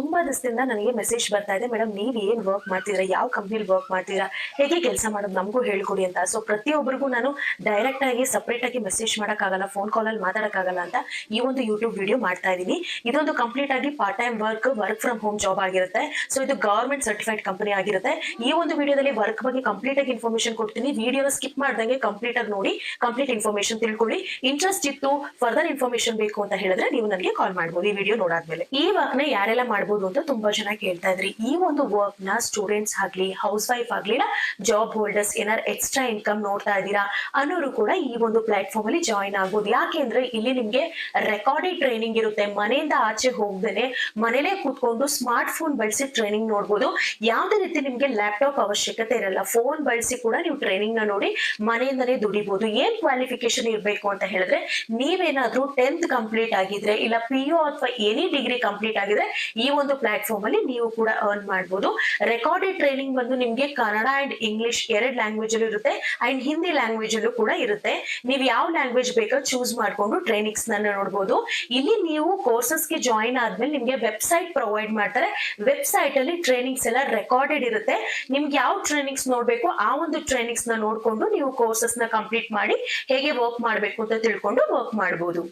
people ದಿವಸದಿಂದ ನನಗೆ message ಬರ್ತಾ ಇದೆ. ಮೇಡಮ್ ನೀವ್ ಏನ್ ವರ್ಕ್ ಮಾಡ್ತೀರಾ? ಯಾವ ಕಂಪ್ನಿಲಿ ವರ್ಕ್ ಮಾಡ್ತೀರಾ? ಹೇಗೆ ಕೆಲಸ ಮಾಡೋದು? ನಮಗೂ ಹೇಳ್ಕೊಡಿ ಅಂತ. ಸೊ ಪ್ರತಿಯೊಬ್ಬರಿಗೂ ನಾನು ಡೈರೆಕ್ಟ್ ಆಗಿ ಸಪ್ರೇಟ್ ಆಗಿ ಮೆಸೇಜ್ ಮಾಡಕ್ಕಾಗಲ್ಲ ಫೋನ್ ಕಾಲ್ ಅಲ್ಲಿ ಮಾತಾಡಕ್ಕಾಗಲ್ಲ ಅಂತ ಈ ಒಂದು ಯೂಟ್ಯೂಬ್ ವಿಡಿಯೋ ಮಾಡ್ತಾ ಇದೀನಿ. ಇದೊಂದು ಕಂಪ್ಲೀಟ್ ಆಗಿ part time work work from home job ಆಗಿರುತ್ತೆ. ಸೊ ಇದು ಗವರ್ಮೆಂಟ್ ಸರ್ಟಿಫೈಡ್ ಕಂಪನಿ ಆಗಿರುತ್ತೆ. ಈ ಒಂದು ವಿಡಿಯೋದಲ್ಲಿ ವರ್ಕ್ ಬಗ್ಗೆ ಕಂಪ್ಲೀಟ್ ಆಗಿ ಇನ್ಫಾರ್ಮೇಶನ್ ಕೊಡ್ತೀನಿ. ವಿಡಿಯೋನ ಸ್ಕಿಪ್ ಮಾಡ್ದಂಗೆ ಕಂಪ್ಲೀಟ್ ಆಗಿ ನೋಡಿ ಕಂಪ್ಲೀಟ್ ಇನ್ಫಾರ್ಮೇಶನ್ ತಿಳ್ಕೊಳ್ಳಿ. ಇಂಟ್ರೆಸ್ಟ್ ಇತ್ತು ಫರ್ದರ್ ಇನ್ಫಾರ್ಮೇಶನ್ ಬೇಕು ಅಂತ ಹೇಳಿದ್ರೆ ನೀವು ನನಗೆ ಕಾಲ್ ಮಾಡ್ಬೋದು. ಈ ವಿಡಿಯೋ ನೋಡಾದ್ಮೇಲೆ. ಈ ವರ್ಕ್ನ ಯಾರೆಲ್ಲ ಮಾಡ್ಬೋದು ಅಂತ ತುಂಬಾ ಜನ ಕೇಳ್ತಾ ಇದ್ರಿ. ಈ ಒಂದು ವರ್ಕ್ನ ಸ್ಟೂಡೆಂಟ್ಸ್ ಆಗ್ಲಿ ಹೌಸ್ ವೈಫ್ ಆಗ್ಲಿ ಜಾಬ್ ಹೋಲ್ಡರ್ಸ್ ಏನಾರು ಎಕ್ಸ್ಟ್ರಾ ಇನ್ಕಮ್ ನೋಡ್ತಾ ಇದ್ದೀರಾ ಅನ್ನೋರು ಕೂಡ ಈ ಒಂದು ಪ್ಲಾಟ್ಫಾರ್ಮ್ ಅಲ್ಲಿ ಜಾಯಿನ್ ಆಗ್ಬೋದು ಯಾಕೆಂದ್ರೆ ಇಲ್ಲಿ ನಿಮ್ಗೆ ರೆಕಾರ್ಡೆಡ್ ಟ್ರೈನಿಂಗ್ ಇರುತ್ತೆ. ಮನೆಯಿಂದ ಆಚೆ ಹೋಗ್ದೇನೆ ಮನೇಲೆ ಕೂತ್ಕೊಂಡು ಸ್ಮಾರ್ಟ್ ಫೋನ್ ಬಳಸಿ ಟ್ರೈನಿಂಗ್ ನೋಡ್ಬೋದು. ಯಾವ್ದೇ ರೀತಿ ನಿಮ್ಗೆ ಲ್ಯಾಪ್ಟಾಪ್ ಅವಶ್ಯಕತೆ ಇರಲ್ಲ. ಫೋನ್ ಬಳಸಿ ಕೂಡ ನೀವು ಟ್ರೈನಿಂಗ್ನ ನೋಡಿ ಮನೆಯಿಂದನೇ ದುಡಿಬಹುದು ಏನ್ ಕ್ವಾಲಿಫಿಕೇಶನ್ ಇರಬೇಕು ಅಂತ ಹೇಳಿದ್ರೆ ನೀವೇನಾದ್ರೂ ಟೆಂತ್ ಕಂಪ್ಲೀಟ್ ಆಗಿದ್ರೆ ಇಲ್ಲ ಪಿ ಯು ಅಥವಾ ಎನಿ ಡಿಗ್ರಿ ಕಂಪ್ಲೀಟ್ ಆಗಿದ್ರೆ ಈ ಒಂದು ಪ್ಲಾಟ್ಫಾರ್ಮ್ ಅಲ್ಲಿ ನೀವು ಕೂಡ ಅರ್ನ್ ಮಾಡಬಹುದು ರೆಕಾರ್ಡೆಡ್ ಟ್ರೈನಿಂಗ್ ಬಂದು ನಿಮ್ಗೆ ಕನ್ನಡ ಅಂಡ್ ಇಂಗ್ಲಿಷ್ ಎರಡ್ ಲ್ಯಾಂಗ್ವೇಜ್ ಅಲ್ಲೂ ಇರುತ್ತೆ ಅಂಡ್ ಹಿಂದಿ ಲ್ಯಾಂಗ್ವೇಜ್ ಅಲ್ಲೂ ಕೂಡ ಇರುತ್ತೆ. ನೀವು ಯಾವ ಲ್ಯಾಂಗ್ವೇಜ್ ಬೇಕೋ ಚೂಸ್ ಮಾಡ್ಕೊಂಡು ಟ್ರೈನಿಂಗ್ಸ್ನ ನೋಡ್ಬೋದು. ಇಲ್ಲಿ ನೀವು ಕೋರ್ಸಸ್ಗೆ ಜಾಯಿನ್ ಆದ್ಮೇಲೆ ನಿಮ್ಗೆ ವೆಬ್ಸೈಟ್ ಪ್ರೊವೈಡ್ ಮಾಡ್ತಾರೆ. ವೆಬ್ಸೈಟ್ ಅಲ್ಲಿ ಟ್ರೈನಿಂಗ್ಸ್ ಎಲ್ಲ ರೆಕಾರ್ಡೆಡ್ ಇರುತ್ತೆ. ನಿಮ್ಗೆ ಯಾವ ಟ್ರೈನಿಂಗ್ಸ್ ನೋಡ್ಬೇಕು ಆ ಒಂದು ಟ್ರೈನಿಂಗ್ಸ್ನ ನೋಡ್ಕೊಂಡು ನೀವು ಕೋರ್ಸಸ್ನ ಕಂಪ್ಲೀಟ್ ಮಾಡಿ ಹೇಗೆ ವರ್ಕ್ ಮಾಡ್ಬೇಕು ಅಂತ ತಿಳ್ಕೊಂಡು ವರ್ಕ್ ಮಾಡ್ಬೋದು.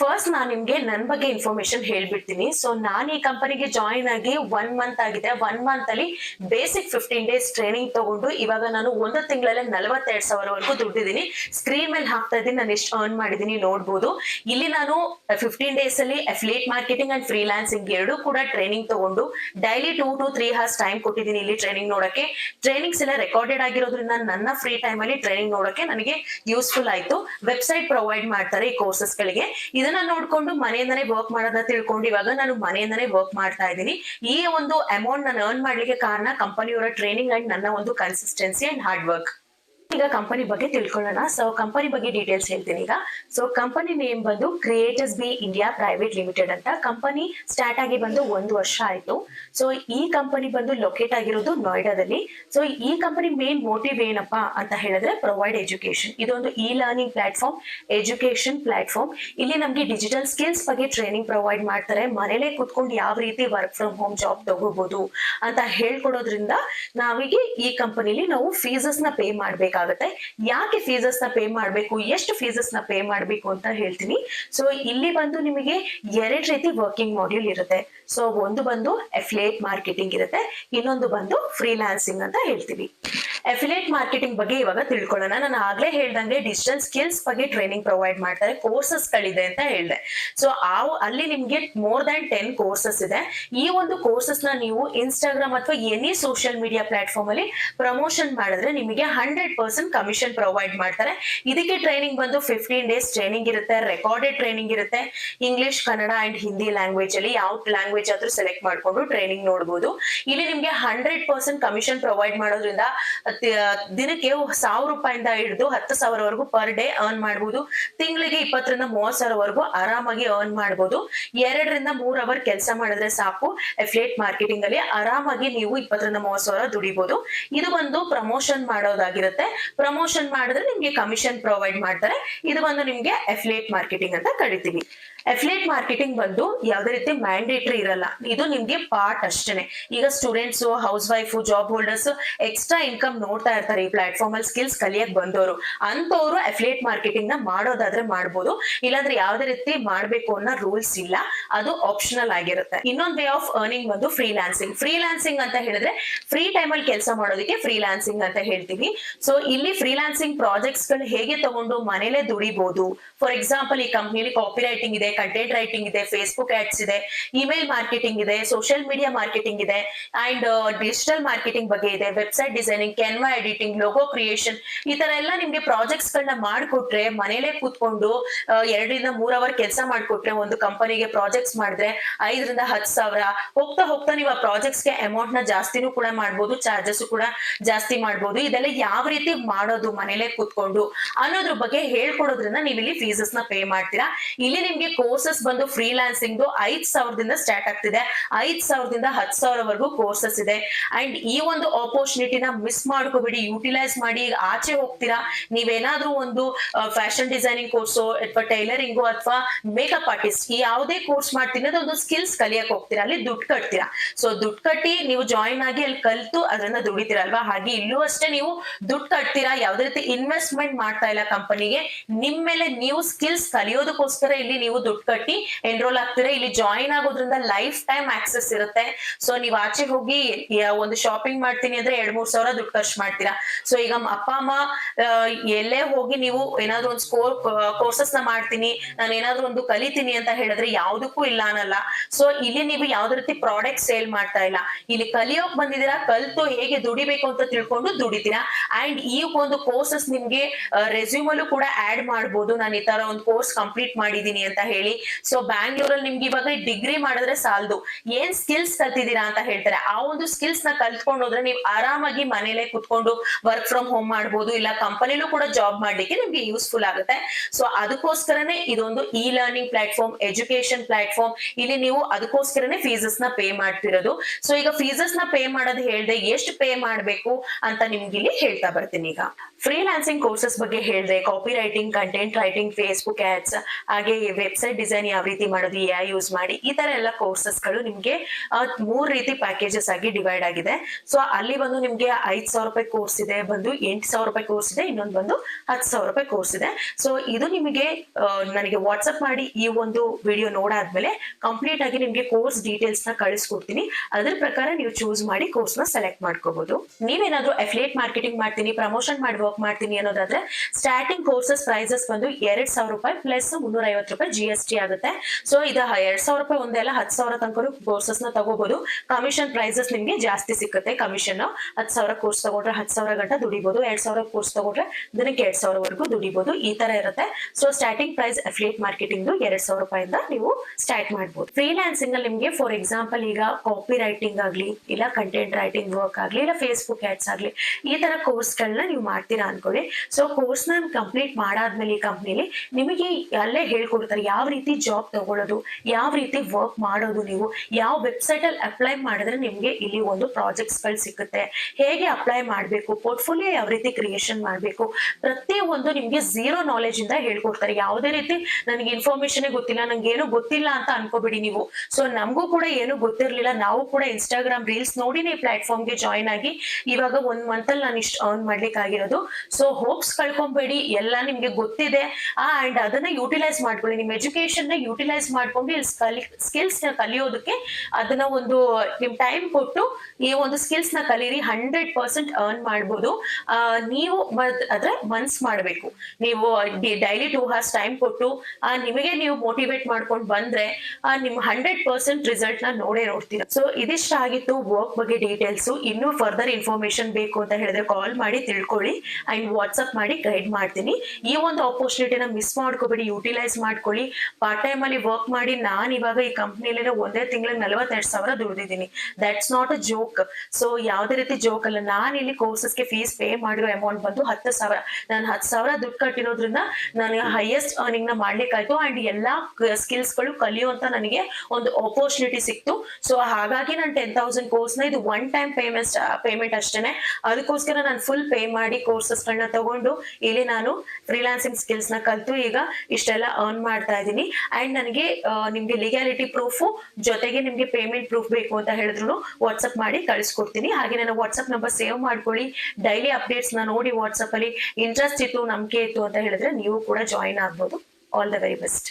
ಫಸ್ಟ್ ನಾನು ನಿಮ್ಗೆ ನನ್ ಬಗ್ಗೆ ಇನ್ಫಾರ್ಮೇಶನ್ ಹೇಳ್ಬಿಡ್ತೀನಿ. ಸೊ ನಾನು ಈ ಕಂಪನಿಗೆ ಜಾಯಿನ್ ಆಗಿ ಒನ್ ಮಂತ್ ಆಗಿದೆ. ಒನ್ ಮಂತ್ ಅಲ್ಲಿ ಬೇಸಿಕ್ ಫಿಫ್ಟೀನ್ ಡೇಸ್ ಟ್ರೈನಿಂಗ್ ತಗೊಂಡು ಇವಾಗ ನಾನು ಒಂದು ತಿಂಗಳಲ್ಲೇ ನಲವತ್ತೆರಡು ಸಾವಿರವರೆಗೂ ದುಡ್ಡಿದ್ದೀನಿ. ಸ್ಕ್ರೀನ್ ಮೇಲೆ ಹಾಕ್ತಾ ಇದ್ದೀನಿ. ನಾನು ಎಷ್ಟು ಅರ್ನ್ ಮಾಡಿದ್ದೀನಿ ನೋಡ್ಬೋದು. ಇಲ್ಲಿ ನಾನು ಫಿಫ್ಟೀನ್ ಡೇಸ್ ಅಲ್ಲಿ ಅಫಿಲಿಯೇಟ್ ಮಾರ್ಕೆಟಿಂಗ್ ಅಂಡ್ ಫ್ರೀಲಾನ್ಸಿಂಗ್ ಎರಡೂ ಕೂಡ ಟ್ರೈನಿಂಗ್ ತಗೊಂಡು daily two to three hours time ಕೊಟ್ಟಿದ್ದೀನಿ ಇಲ್ಲಿ ಟ್ರೈನಿಂಗ್ ನೋಡಕ್ಕೆ ಟ್ರೈನಿಂಗ್ಸ್ ಎಲ್ಲ ರೆಕಾರ್ಡೆಡ್ ಆಗಿರೋದ್ರಿಂದ ನನ್ನ ಫ್ರೀ ಟೈಮ್ ಅಲ್ಲಿ ಟ್ರೈನಿಂಗ್ ನೋಡಕ್ಕೆ ನನಗೆ ಯೂಸ್ಫುಲ್ ಆಯ್ತು. ವೆಬ್ಸೈಟ್ ಪ್ರೊವೈಡ್ ಮಾಡ್ತಾರೆ ಈ ಕೋರ್ಸಸ್ ಗಳಿಗೆ. ಇದನ್ನ ನೋಡ್ಕೊಂಡು ಮನೆಯಿಂದನೇ ವರ್ಕ್ ಮಾಡೋದನ್ನ ತಿಳ್ಕೊಂಡು ಇವಾಗ ನಾನು ಮನೆಯಿಂದನೇ ವರ್ಕ್ ಮಾಡ್ತಾ ಇದ್ದೀನಿ. ಈ ಒಂದು ಅಮೌಂಟ್ ನಾನು ಅರ್ನ್ ಮಾಡ್ಲಿಕ್ಕೆ ಕಾರಣ ಕಂಪನಿಯವರ ಟ್ರೈನಿಂಗ್ ಅಂಡ್ ನನ್ನ ಒಂದು ಕನ್ಸಿಸ್ಟೆನ್ಸಿ ಅಂಡ್ ಹಾರ್ಡ್ ವರ್ಕ್ ಈಗ ಕಂಪನಿ ಬಗ್ಗೆ ತಿಳ್ಕೊಳ್ಳೋಣ. ಸೊ ಕಂಪನಿ ಬಗ್ಗೆ ಡೀಟೇಲ್ಸ್ ಹೇಳ್ತೀನಿ ಈಗ. ಸೊ ಕಂಪನಿ ನೇಮ್ ಬಂದು creators B India private limited ಅಂತ. ಕಂಪನಿ ಸ್ಟಾರ್ಟ್ ಆಗಿ ಬಂದು ಒಂದು ವರ್ಷ ಆಯ್ತು. ಸೊ ಈ ಕಂಪನಿ ಬಂದು ಲೊಕೇಟ್ ಆಗಿರೋದು ನೋಯ್ಡಾದಲ್ಲಿ ಸೊ ಈ ಕಂಪನಿ ಮೇನ್ ಮೋಟಿವ್ ಏನಪ್ಪಾ ಅಂತ ಹೇಳಿದ್ರೆ ಪ್ರೊವೈಡ್ ಎಜುಕೇಶನ್ ಇದೊಂದು e learning platform education platform ಇಲ್ಲಿ ನಮ್ಗೆ ಡಿಜಿಟಲ್ ಸ್ಕಿಲ್ಸ್ ಬಗ್ಗೆ ಟ್ರೈನಿಂಗ್ ಪ್ರೊವೈಡ್ ಮಾಡ್ತಾರೆ. ಮನೇಲೆ ಕುತ್ಕೊಂಡು ಯಾವ ರೀತಿ ವರ್ಕ್ ಫ್ರಮ್ ಹೋಮ್ ಜಾಬ್ ತಗೋಬಹುದು ಅಂತ ಹೇಳ್ಕೊಡೋದ್ರಿಂದ ನಾವಿಗೆ ಈ ಕಂಪನಿಲಿ ನಾವು ಫೀಸಸ್ನ ಪೇ ಮಾಡ್ಬೇಕಾಗುತ್ತೆ ಯಾಕೆ ಫೀಸಸ್ನ ಪೇ ಮಾಡ್ಬೇಕು, ಎಷ್ಟು ಫೀಸಸ್ನ ಪೇ ಮಾಡ್ಬೇಕು ಅಂತ ಹೇಳ್ತೀನಿ. ಸೊ ಇಲ್ಲಿ ಬಂದು ನಿಮಗೆ ಎರಡ್ ರೀತಿ ವರ್ಕಿಂಗ್ ಮಾಡ್ಯೂಲ್ ಇರುತ್ತೆ. ಸೊ ಒಂದು ಬಂದು ಅಫಿಲಿಯೇಟ್ ಮಾರ್ಕೆಟಿಂಗ್ ಇರುತ್ತೆ, ಇನ್ನೊಂದು ಬಂದು ಫ್ರೀಲಾನ್ಸಿಂಗ್ ಅಂತ ಹೇಳ್ತೀವಿ. ಅಫಿಲಿಯೇಟ್ ಮಾರ್ಕೆಟಿಂಗ್ ಬಗ್ಗೆ ಇವಾಗ ತಿಳ್ಕೊಳ್ಳೋಣ. ನಾನು ಆಗ್ಲೇ ಹೇಳ್ದಂಗೆ ಡಿಜಿಟಲ್ ಸ್ಕಿಲ್ಸ್ ಬಗ್ಗೆ ಟ್ರೈನಿಂಗ್ ಪ್ರೊವೈಡ್ ಮಾಡ್ತಾರೆ. ಕೋರ್ಸಸ್ ಗಳಿದೆ ಅಂತ ಹೇಳಿದೆ. ಸೊ ಆ ಅಲ್ಲಿ ನಿಮ್ಗೆ ಮೋರ್ ದನ್ ಟೆನ್ ಕೋರ್ಸಸ್ ಇದೆ. ಈ ಒಂದು ಕೋರ್ಸಸ್ನ ನೀವು ಇನ್ಸ್ಟಾಗ್ರಾಮ್ ಅಥವಾ ಎನಿ ಸೋಷಿಯಲ್ ಮೀಡಿಯಾ ಪ್ಲಾಟ್ಫಾರ್ಮ್ ಅಲ್ಲಿ ಪ್ರಮೋಷನ್ ಮಾಡಿದ್ರೆ ನಿಮಗೆ ಹಂಡ್ರೆಡ್ ಪರ್ಸೆಂಟ್ ಕಮಿಷನ್ ಪ್ರೊವೈಡ್ ಮಾಡ್ತಾರೆ. ಇದಕ್ಕೆ ಟ್ರೈನಿಂಗ್ ಬಂದು ಫಿಫ್ಟೀನ್ ಡೇಸ್ ಟ್ರೈನಿಂಗ್ ಇರುತ್ತೆ. ರೆಕಾರ್ಡೆಡ್ ಟ್ರೈನಿಂಗ್ ಇರುತ್ತೆ. English Kannada and Hindi language ಅಲ್ಲಿ ಯಾವ ಲ್ಯಾಂಗ್ವೇಜ್ ಆದ್ರೂ ಸೆಲೆಕ್ಟ್ ಮಾಡ್ಕೊಂಡು ಟ್ರೈನಿಂಗ್ ನೋಡಬಹುದು ಇಲ್ಲಿ ನಿಮ್ಗೆ ಹಂಡ್ರೆಡ್ ಪರ್ಸೆಂಟ್ ಕಮಿಷನ್ ಪ್ರೊವೈಡ್ ಮಾಡೋದ್ರಿಂದ ದಿನಕ್ಕೆ ಸಾವಿರ ರೂಪಾಯಿಂದ ಹಿಡಿದು ಹತ್ತು ಸಾವಿರವರೆಗೂ ಪರ್ ಡೇ ಅರ್ನ್ ಮಾಡ್ಬೋದು. ತಿಂಗಳಿಗೆ ಇಪ್ಪತ್ತರಿಂದ ಮೂವತ್ ಸಾವಿರವರೆಗೂ ಆರಾಮಾಗಿ ಅರ್ನ್ ಮಾಡ್ಬೋದು. ಎರಡರಿಂದ ಮೂರ್ ಅವರ್ ಕೆಲಸ ಮಾಡಿದ್ರೆ ಸಾಕು. ಎಫ್ಲೇಟ್ ಮಾರ್ಕೆಟಿಂಗ್ ಅಲ್ಲಿ ಆರಾಮಾಗಿ ನೀವು ಇಪ್ಪತ್ತರಿಂದ ಮೂವತ್ ಸಾವಿರ ದುಡಿಬಹುದು ಇದು ಒಂದು ಪ್ರಮೋಷನ್ ಮಾಡೋದಾಗಿರುತ್ತೆ. ಪ್ರಮೋಷನ್ ಮಾಡಿದ್ರೆ ನಿಮ್ಗೆ ಕಮಿಷನ್ ಪ್ರೊವೈಡ್ ಮಾಡ್ತಾರೆ. ಇದು ಒಂದು ನಿಮ್ಗೆ ಎಫ್ಲೇಟ್ ಮಾರ್ಕೆಟಿಂಗ್ ಅಂತ ಕರಿತೀವಿ. ಅಫಿಲಿಯೇಟ್ ಮಾರ್ಕೆಟಿಂಗ್ ಬಂದು ಯಾವುದೇ ರೀತಿ ಮ್ಯಾಂಡೇಟರಿ ಇರಲ್ಲ. ಇದು ನಿಮ್ಗೆ ಪಾರ್ಟ್ ಅಷ್ಟೇನೆ. ಈಗ students housewife job holders extra income ನೋಡ್ತಾ ಇರ್ತಾರೆ ಈ ಪ್ಲಾಟ್ಫಾರ್ಮ್ ಅಲ್ಲಿ ಸ್ಕಿಲ್ಸ್ ಕಲಿಯಕ್ ಬಂದವರು ಅಂತವರು ಅಫಿಲಿಯೇಟ್ ಮಾರ್ಕೆಟಿಂಗ್ನ ಮಾಡೋದಾದ್ರೆ ಮಾಡ್ಬೋದು. ಇಲ್ಲಾಂದ್ರೆ ಯಾವ್ದೇ ರೀತಿ ಮಾಡ್ಬೇಕು ಅನ್ನೋ ರೂಲ್ಸ್ ಇಲ್ಲ. ಅದು ಆಪ್ಷನಲ್ ಆಗಿರುತ್ತೆ. ಇನ್ನೊಂದ್ ವೇ ಆಫ್ ಅರ್ನಿಂಗ್ ಬಂದು ಫ್ರೀಲಾನ್ಸಿಂಗ್ ಫ್ರೀಲಾನ್ಸಿಂಗ್ ಅಂತ ಹೇಳಿದ್ರೆ ಫ್ರೀ ಟೈಮ್ ಅಲ್ಲಿ ಕೆಲಸ ಮಾಡೋದಕ್ಕೆ ಫ್ರೀಲಾನ್ಸಿಂಗ್ ಅಂತ ಹೇಳ್ತೀವಿ. ಸೊ ಇಲ್ಲಿ ಫ್ರೀಲಾನ್ಸಿಂಗ್ ಪ್ರಾಜೆಕ್ಟ್ಸ್ಗಳು ಹೇಗೆ ತಗೊಂಡು ಮನೇಲೆ ದುಡಿಬಹುದು ಫಾರ್ ಎಕ್ಸಾಂಪಲ್ ಈ ಕಂಪ್ನಿಲಿ ಕಾಪಿ ರೈಟಿಂಗ್ ಇದೆ. ಕಂಟೆಂಟ್ ರೈಟಿಂಗ್ ಇದೆ ಫೇಸ್ಬುಕ್ ಆಡ್ಸ್ ಇದೆ ಇಮೇಲ್ ಮಾರ್ಕೆಟಿಂಗ್ ಇದೆ ಸೋಷಿಯಲ್ ಮೀಡಿಯಾ ಮಾರ್ಕೆಟಿಂಗ್ ಇದೆ ಅಂಡ್ ಡಿಜಿಟಲ್ ಮಾರ್ಕೆಟಿಂಗ್ ಬಗ್ಗೆ ಇದೆ website designing Canva editing logo creation ಈ ತರ ಎಲ್ಲ ನಿಮ್ಗೆ ಪ್ರಾಜೆಕ್ಟ್ಸ್ ಗಳನ್ನ ಮಾಡ್ಕೊಟ್ರೆ, ಮನೇಲೆ ಕೂತ್ಕೊಂಡು ಎರಡರಿಂದ ಮೂರ್ ಅವರ್ ಕೆಲಸ ಮಾಡ್ಕೊಟ್ರೆ, ಒಂದು ಕಂಪನಿಗೆ ಪ್ರಾಜೆಕ್ಟ್ಸ್ ಮಾಡಿದ್ರೆ, ಐದರಿಂದ ಹತ್ತು ಸಾವಿರ, ಹೋಗ್ತಾ ಹೋಗ್ತಾ ನೀವು ಆ ಪ್ರಾಜೆಕ್ಟ್ಸ್ಗೆ ಅಮೌಂಟ್ನ ಜಾಸ್ತಿನೂ ಕೂಡ ಮಾಡ್ಬೋದು ಚಾರ್ಜಸ್ ಕೂಡ ಜಾಸ್ತಿ ಮಾಡ್ಬೋದು, ಇದೆಲ್ಲ ಯಾವ ರೀತಿ ಮಾಡೋದು ಮನೇಲೆ ಕೂತ್ಕೊಂಡು ಅನ್ನೋದ್ರ ಬಗ್ಗೆ ಹೇಳ್ಕೊಡೋದ್ರಿಂದ ನೀವು ಇಲ್ಲಿ ಫೀಸಸ್ನ ಪೇ ಮಾಡ್ತೀರಾ. ಇಲ್ಲಿ ನಿಮ್ಗೆ ಕೋರ್ಸಸ್ ಬಂದು ಫ್ರೀಲಾನ್ಸಿಂಗ್ ಐದ್ ಸಾವಿರದಿಂದ ಸ್ಟಾರ್ಟ್ ಆಗ್ತಿದೆ. ಐದ್ ಸಾವಿರದಿಂದ ಹತ್ತು ಸಾವಿರವರೆಗೂ ಕೋರ್ಸಸ್ ಇದೆ. ಅಂಡ್ ಈ ಒಂದು ಆಪರ್ಚುನಿಟಿನ ಮಿಸ್ ಮಾಡ್ಕೋಬೇಡಿ ಯುಟಿಲೈಸ್ ಮಾಡಿ, ಆಚೆ ಹೋಗ್ತೀರಾ. ನೀವೇನಾದ್ರೂ ಒಂದು ಫ್ಯಾಷನ್ ಡಿಸೈನಿಂಗ್ ಕೋರ್ಸು ಅಥವಾ ಟೈಲರಿಂಗು ಅಥವಾ ಮೇಕಪ್ ಆರ್ಟಿಸ್ಟ್ ಈ ಯಾವುದೇ ಕೋರ್ಸ್ ಮಾಡ್ತೀನಿ ಅದೊಂದು ಸ್ಕಿಲ್ಸ್ ಕಲಿಯಕ್ ಹೋಗ್ತೀರಾ. ಅಲ್ಲಿ ದುಡ್ಡು ಕಟ್ತೀರಾ. ಸೊ ದುಡ್ಡು ಕಟ್ಟಿ ನೀವು ಜಾಯಿನ್ ಆಗಿ ಅಲ್ಲಿ ಕಲ್ತು ಅದನ್ನ ದುಡಿತೀರಾ ಅಲ್ವಾ ಹಾಗೆ ಇಲ್ಲೂ ಅಷ್ಟೇ ನೀವು ದುಡ್ಡು ಕಟ್ತೀರಾ. ಯಾವ್ದೇ ರೀತಿ ಇನ್ವೆಸ್ಟ್ಮೆಂಟ್ ಮಾಡ್ತಾ ಇಲ್ಲ ಕಂಪನಿಗೆ ನಿಮ್ಮ ಮೇಲೆ ನೀವು ಸ್ಕಿಲ್ಸ್ ಕಲಿಯೋದಕ್ಕೋಸ್ಕರ ಇಲ್ಲಿ ನೀವು ದುಡ್ಡು ಕಟ್ಟಿ ಎನ್ರೋಲ್ ಆಗ್ತೀರಾ? ಇಲ್ಲಿ ಜಾಯಿನ್ ಆಗೋದ್ರಿಂದ ಲೈಫ್ ಟೈಮ್ ಆಕ್ಸೆಸ್ ಇರುತ್ತೆ. ಸೊ ನೀವ್ ಆಚೆ ಹೋಗಿ ಒಂದು ಶಾಪಿಂಗ್ ಮಾಡ್ತೀನಿ ಅಂದ್ರೆ ಎರಡ್ ಮೂರ್ ಸಾವಿರ ದುಡ್ಡು ಖರ್ಚು ಮಾಡ್ತೀರಾ? ಸೊ ಈಗ ಅಪ್ಪ, ಅಮ್ಮ ಎಲ್ಲೇ ಹೋಗಿ ನೀವು ಏನಾದ್ರು ಒಂದು ಸ್ಕೋರ್ ಕೋರ್ಸಸ್ನ ಮಾಡ್ತೀನಿ, ನಾನು ಏನಾದ್ರು ಒಂದು ಕಲಿತೀನಿ ಅಂತ ಹೇಳಿದ್ರೆ ಯಾವ್ದಕ್ಕೂ ಇಲ್ಲ ಅನ್ನಲ್ಲ. ಸೊ ಇಲ್ಲಿ ನೀವು ಯಾವ್ದು ರೀತಿ ಪ್ರಾಡಕ್ಟ್ ಸೇಲ್ ಮಾಡ್ತಾ ಇಲ್ಲ. ಇಲ್ಲಿ ಕಲಿಯೋಕ್ ಬಂದಿದ್ದೀರಾ? ಕಲ್ತು ಹೇಗೆ ದುಡಿಬೇಕು ಅಂತ ತಿಳ್ಕೊಂಡು ದುಡಿತೀರಾ? ಅಂಡ್ ಈ ಒಂದು ಕೋರ್ಸಸ್ ನಿಮ್ಗೆ ರೆಸ್ಯೂಮ್ ಅಲ್ಲೂ ಕೂಡ ಆಡ್ ಮಾಡ್ಬೋದು. ನಾನು ಈ ತರ ಒಂದು ಕೋರ್ಸ್ ಕಂಪ್ಲೀಟ್ ಮಾಡಿದೀನಿ ಅಂತ ಹೇಳಿ. ಸೊ ಬ್ಯಾಂಗ್ಳೂರಲ್ಲಿ ನಿಮ್ಗೆ ಇವಾಗ ಡಿಗ್ರಿ ಮಾಡಿದ್ರೆ ಸಾಲದು. ಏನ್ ಸ್ಕಿಲ್ಸ್ ಕಲ್ತಿದ್ದೀರಾ ಅಂತ ಹೇಳ್ತಾರೆ. ಆ ಒಂದು ಸ್ಕಿಲ್ಸ್ನ ಕಲ್ತ್ಕೊಂಡು ಹೋದ್ರೆ ನೀವು ಆರಾಮಾಗಿ ಮನೇಲೆ ಕುತ್ಕೊಂಡು ವರ್ಕ್ ಫ್ರಮ್ ಹೋಮ್ ಮಾಡ್ಬೋದು, ಇಲ್ಲ ಕಂಪನಿಲೂ ಕೂಡ ಜಾಬ್ ಮಾಡ್ಲಿಕ್ಕೆ ನಿಮ್ಗೆ ಯೂಸ್ಫುಲ್ ಆಗುತ್ತೆ. ಸೊ ಅದಕ್ಕೋಸ್ಕರನೇ ಇದೊಂದು e learning platform education platform ಇಲ್ಲಿ ನೀವು ಅದಕ್ಕೋಸ್ಕರನೇ ಫೀಸಸ್ನ ಪೇ ಮಾಡ್ತಿರೋದು. ಸೊ ಈಗ ಫೀಸಸ್ನ ಪೇ ಮಾಡೋದು ಹೇಳ್ದೆ ಎಷ್ಟು ಪೇ ಮಾಡ್ಬೇಕು ಅಂತ ನಿಮ್ಗೆ ಇಲ್ಲಿ ಹೇಳ್ತಾ ಬರ್ತೀನಿ ಈಗ. ಫ್ರೀಲಾನ್ಸಿಂಗ್ ಕೋರ್ಸಸ್ ಬಗ್ಗೆ ಹೇಳ್ದೆ. Copywriting content writing Facebook ads ಹಾಗೆ ವೆಬ್ಸೈಟ್ ಡಿಸೈನ್ ಯಾವ ರೀತಿ ಮಾಡೋದು ಎ ಯೂಸ್ ಮಾಡಿ, ಈ ತರ ಎಲ್ಲ ಕೋರ್ಸಸ್ಗಳು ನಿಮ್ಗೆ ಮೂರ್ ರೀತಿ ಪ್ಯಾಕೇಜಸ್ ಆಗಿ ಡಿವೈಡ್ ಆಗಿದೆ. ಸೊ ಅಲ್ಲಿ ಬಂದು ನಿಮ್ಗೆ ಐದ್ ಸಾವಿರ ರೂಪಾಯಿ ಕೋರ್ಸ್ ಇದೆ, ಬಂದು ಎಂಟು ಸಾವಿರ ರೂಪಾಯಿ ಕೋರ್ಸ್ ಇದೆ, ಇನ್ನೊಂದು ಬಂದು ಹತ್ತು ಸಾವಿರ ರೂಪಾಯಿ ಕೋರ್ಸ್ ಇದೆ. ಸೊ ಇದು ನಿಮಗೆ ನನಗೆ ವಾಟ್ಸ್ಆಪ್ ಮಾಡಿ ಈ ಒಂದು ವಿಡಿಯೋ ನೋಡಾದ್ಮೇಲೆ ಕಂಪ್ಲೀಟ್ ಆಗಿ ನಿಮ್ಗೆ ಕೋರ್ಸ್ ಡೀಟೇಲ್ಸ್ನ ಕಳಿಸ್ಕೊಡ್ತೀನಿ. ಅದ್ರ ಪ್ರಕಾರ ನೀವು ಚೂಸ್ ಮಾಡಿ ಕೋರ್ಸ್ನ ಸೆಲೆಕ್ಟ್ ಮಾಡ್ಕೋಬಹುದು ನೀವೇನಾದ್ರೂ ಅಫಿಲಿಯೇಟ್ ಮಾರ್ಕೆಟಿಂಗ್ ಮಾಡ್ತೀನಿ ಪ್ರಮೋಷನ್ ಮಾಡಿ ವರ್ಕ್ ಮಾಡ್ತೀನಿ ಅನ್ನೋದಾದ್ರೆ ಸ್ಟಾರ್ಟಿಂಗ್ ಕೋರ್ಸಸ್ ಪ್ರೈಸಸ್ ಬಂದು ಎರಡ್ ಸಾವಿರ ರೂಪಾಯಿ ಪ್ಲಸ್ ಮುನ್ನೂರ ರೂಪಾಯಿ ಜಿ ಟಿ ಆಗುತ್ತೆ. ಸೊ ಇದು ಎರಡ್ ಸಾವಿರ ರೂಪಾಯಿ ಒಂದೇ ಅಲ್ಲ, ಹತ್ತು ಸಾವಿರ ತನಕ ಕೋರ್ಸಸ್ನ ತಗೋಬಹುದು ಕಮಿಷನ್ ಪ್ರೈಸಸ್ ನಿಮ್ಗೆ ಜಾಸ್ತಿ ಸಿಕ್ಕುತ್ತೆ ಕಮಿಷನ್ ಹತ್ತು ಸಾವಿರ ಕೋರ್ಸ್ ತಗೊಂಡ್ರೆ ಹತ್ತು ಸಾವಿರ ಗಂಟ ದುಡಿಬಹುದು ಎರಡ್ ಸಾವಿರ ಕೋರ್ಸ್ ತಗೊಂಡ್ರೆ ದಿನಕ್ಕೆ ಎರಡ್ ಸಾವಿರವರೆಗೂ ದುಡಿಬಹುದು ಈ ತರ ಇರುತ್ತೆ. So starting price affiliate marketing ಎರಡ್ ಸಾವಿರ ರೂಪಾಯಿಂದ ನೀವು ಸ್ಟಾರ್ಟ್ ಮಾಡಬಹುದು ಫ್ರೀಲ್ಯಾನ್ಸಿಂಗ್ ಅಲ್ಲಿ ನಿಮ್ಗೆ ಫಾರ್ ಎಕ್ಸಾಂಪಲ್ ಈಗ ಕಾಪಿ ರೈಟಿಂಗ್ ಆಗ್ಲಿ, ಇಲ್ಲ ಕಂಟೆಂಟ್ ರೈಟಿಂಗ್ ವರ್ಕ್ ಆಗ್ಲಿ, ಇಲ್ಲ ಫೇಸ್ಬುಕ್ ಆಡ್ಸ್ ಆಗ್ಲಿ, ಈ ತರ ಕೋರ್ಸ್ ಗಳನ್ನ ನೀವು ಮಾಡ್ತೀರಾ ಅನ್ಕೊಳ್ಳಿ. ಸೊ ಕೋರ್ಸ್ನ ಕಂಪ್ಲೀಟ್ ಮಾಡಾದ್ಮೇಲೆ ಈ ಕಂಪ್ನಿಲಿ ನಿಮಗೆ ಅಲ್ಲೇ ಹೇಳ್ಕೊಡ್ತಾರೆ, ಯಾವ ರೀತಿ ಜಾಬ್ ತಗೊಳ್ಳೋದು ಯಾವ ರೀತಿ ವರ್ಕ್ ಮಾಡೋದು ನೀವು, ಯಾವ ವೆಬ್ಸೈಟ್ ಅಲ್ಲಿ ಅಪ್ಲೈ ಮಾಡಿದ್ರೆ ನಿಮ್ಗೆ ಇಲ್ಲಿ ಒಂದು ಪ್ರಾಜೆಕ್ಟ್ಸ್ಗಳು ಸಿಗುತ್ತೆ. ಹೇಗೆ ಅಪ್ಲೈ ಮಾಡಬೇಕು ಪೋರ್ಟ್ಫೋಲಿಯೋ ಯಾವ ರೀತಿ ಕ್ರಿಯೇಷನ್ ಮಾಡಬೇಕು, ಪ್ರತಿ ಒಂದು ನಿಮ್ಗೆ ಝೀರೋ ನಾಲೆಜ್ ಇಂದ ಹೇಳ್ಕೊಡ್ತಾರೆ. ಯಾವುದೇ ರೀತಿ ನನಗೆ ಇನ್ಫಾರ್ಮೇಶನ್ ಗೊತ್ತಿಲ್ಲ ನಂಗೆ ಏನು ಗೊತ್ತಿಲ್ಲ ಅಂತ ಅನ್ಕೋಬಿಡಿ ನೀವು. ಸೊ ನಮಗೂ ಕೂಡ ಏನು ಗೊತ್ತಿರ್ಲಿಲ್ಲ, ನಾವು ಕೂಡ ಇನ್ಸ್ಟಾಗ್ರಾಮ್ ರೀಲ್ಸ್ ನೋಡಿನೇ ಪ್ಲಾಟ್ಫಾರ್ಮ್ಗೆ ಜಾಯ್ನ್ ಆಗಿ ಇವಾಗ ಒಂದ್ ಮಂತ್ ಅಲ್ಲಿ ನಾನು ಇಷ್ಟು ಅರ್ನ್ ಮಾಡ್ಲಿಕ್ಕೆ ಆಗಿರೋದು. ಸೊ ಹೋಪ್ಸ್ ಕಳ್ಕೊಂಬೇಡಿ, ಎಲ್ಲ ನಿಮ್ಗೆ ಗೊತ್ತಿದೆ. ಆ ಅಂಡ್ ಅದನ್ನ ಯುಟಿಲೈಸ್ ಮಾಡ್ಕೊಳ್ಳಿ. ನಿಮ್ ಎಜುಕೇಶನ್ ನ ಯುಟಿಲೈಸ್ ಮಾಡ್ಕೊಂಡು ಸ್ಕಿಲ್ಸ್ನ ಕಲಿಯೋದಕ್ಕೆ ಅದನ್ನ ಒಂದು ನಿಮ್ ಟೈಮ್ ಕೊಟ್ಟು ಈ ಒಂದು ಸ್ಕಿಲ್ಸ್ನ ಕಲೀರಿ ಹಂಡ್ರೆಡ್ ಪರ್ಸೆಂಟ್ ಅರ್ನ್ ಮಾಡ್ಬೋದು. ನೀವು ಅದ್ರ ಮನ್ಸ್ ಮಾಡ್ಬೇಕು. ನೀವು ಡೈಲಿ ಟೂ ಅವರ್ಸ್ ಟೈಮ್ ಕೊಟ್ಟು ನಿಮಗೆ ನೀವು ಮೋಟಿವೇಟ್ ಮಾಡ್ಕೊಂಡು ಬಂದ್ರೆ ನಿಮ್ ಹಂಡ್ರೆಡ್ ಪರ್ಸೆಂಟ್ ರಿಸಲ್ಟ್ನ ನೋಡೇ ನೋಡ್ತೀರಾ. ಸೊ ಇದಿಷ್ಟ ಆಗಿತ್ತು ವರ್ಕ್ ಬಗ್ಗೆ ಡೀಟೇಲ್ಸ್ ಇನ್ನೂ ಫರ್ದರ್ ಇನ್ಫಾರ್ಮೇಶನ್ ಬೇಕು ಅಂತ ಹೇಳಿದ್ರೆ ಕಾಲ್ ಮಾಡಿ, ತಿಳ್ಕೊಳ್ಳಿ. ಅಂಡ್ ವಾಟ್ಸ್ಆಪ್ ಮಾಡಿ ಗೈಡ್ ಮಾಡ್ತೀನಿ. ಈ ಒಂದು ಆಪರ್ಚುನಿಟಿನ ಮಿಸ್ ಮಾಡ್ಕೋಬೇಡಿ ಯುಟಿಲೈಸ್ ಮಾಡ್ಕೊಳ್ಳಿ. ಪಾರ್ಟ್ ಟೈಮ್ ಅಲ್ಲಿ ವರ್ಕ್ ಮಾಡಿ ನಾನು ಇವಾಗ ಈ ಕಂಪ್ನಿಯಲ್ಲಿ ಒಂದೇ ತಿಂಗಳಿಗೆ ನಲವತ್ತೆರಡು ಸಾವಿರ ದುಡಿದಿದ್ದೀನಿ. That's not a joke so ಯಾವುದೇ ರೀತಿ ಜೋಕ್ ಅಲ್ಲ, ನಾನು ಇಲ್ಲಿ ಕೋರ್ಸಸ್ಗೆ ಫೀಸ್ ಪೇ ಮಾಡಿರೋ ಅಮೌಂಟ್ ಬಂದು ಹತ್ತು ಸಾವಿರ. ನಾನು ಹತ್ತು ಸಾವಿರ ದುಡ್ಡು ಕಟ್ಟಿರೋದ್ರಿಂದ ನನಗೆ ಹೈಯೆಸ್ಟ್ ಅರ್ನಿಂಗ್ನ ಮಾಡ್ಲಿಕ್ಕಾಯ್ತು ಅಂಡ್ ಎಲ್ಲಾ ಸ್ಕಿಲ್ಸ್ಗಳು ಕಲಿಯುವಂತ ನನಗೆ ಒಂದು ಆಪರ್ಚುನಿಟಿ ಸಿಕ್ತು. ಸೊ ಹಾಗಾಗಿ ನಾನು ಟೆನ್ ತೌಸಂಡ್ ಕೋರ್ಸ್ನ ಇದು ಒನ್ ಟೈಮ್ ಪೇಮೆಂಟ್ ಪೇಮೆಂಟ್ ಅಷ್ಟೇನೆ. ಅದಕ್ಕೋಸ್ಕರ ನಾನು ಫುಲ್ ಪೇ ಮಾಡಿ ಕೋರ್ಸಸ್ ಗಳನ್ನ ತಗೊಂಡು ಇಲ್ಲಿ ನಾನು ಫ್ರೀಲಾನ್ಸಿಂಗ್ ಸ್ಕಿಲ್ಸ್ನ ಕಲ್ತು ಈಗ ಇಷ್ಟೆಲ್ಲ ಅರ್ನ್ ಮಾಡ್ತಾ ಅಂಡ್ ನನಗೆ ನಿಮ್ಗೆ ಲೀಗ್ಯಾಲಿಟಿ ಪ್ರೂಫ್ ಜೊತೆಗೆ ನಿಮ್ಗೆ ಪೇಮೆಂಟ್ ಪ್ರೂಫ್ ಬೇಕು ಅಂತ ಹೇಳಿದ್ರು ವಾಟ್ಸಪ್ ಮಾಡಿ ಕಳಿಸ್ಕೊಡ್ತೀನಿ. ಹಾಗೆ ನನ್ನ ವಾಟ್ಸ್ಆಪ್ ನಂಬರ್ ಸೇವ್ ಮಾಡ್ಕೊಳ್ಳಿ. ಡೈಲಿ ಅಪ್ಡೇಟ್ಸ್ನ ನೋಡಿ ವಾಟ್ಸಪ್ ಅಲ್ಲಿ ಇಂಟ್ರೆಸ್ಟ್ ಇತ್ತು, ನಂಬಿಕೆ ಇತ್ತು ಅಂತ ಹೇಳಿದ್ರೆ ನೀವು ಕೂಡ ಜಾಯಿನ್ ಆಗ್ಬೋದು. All the very best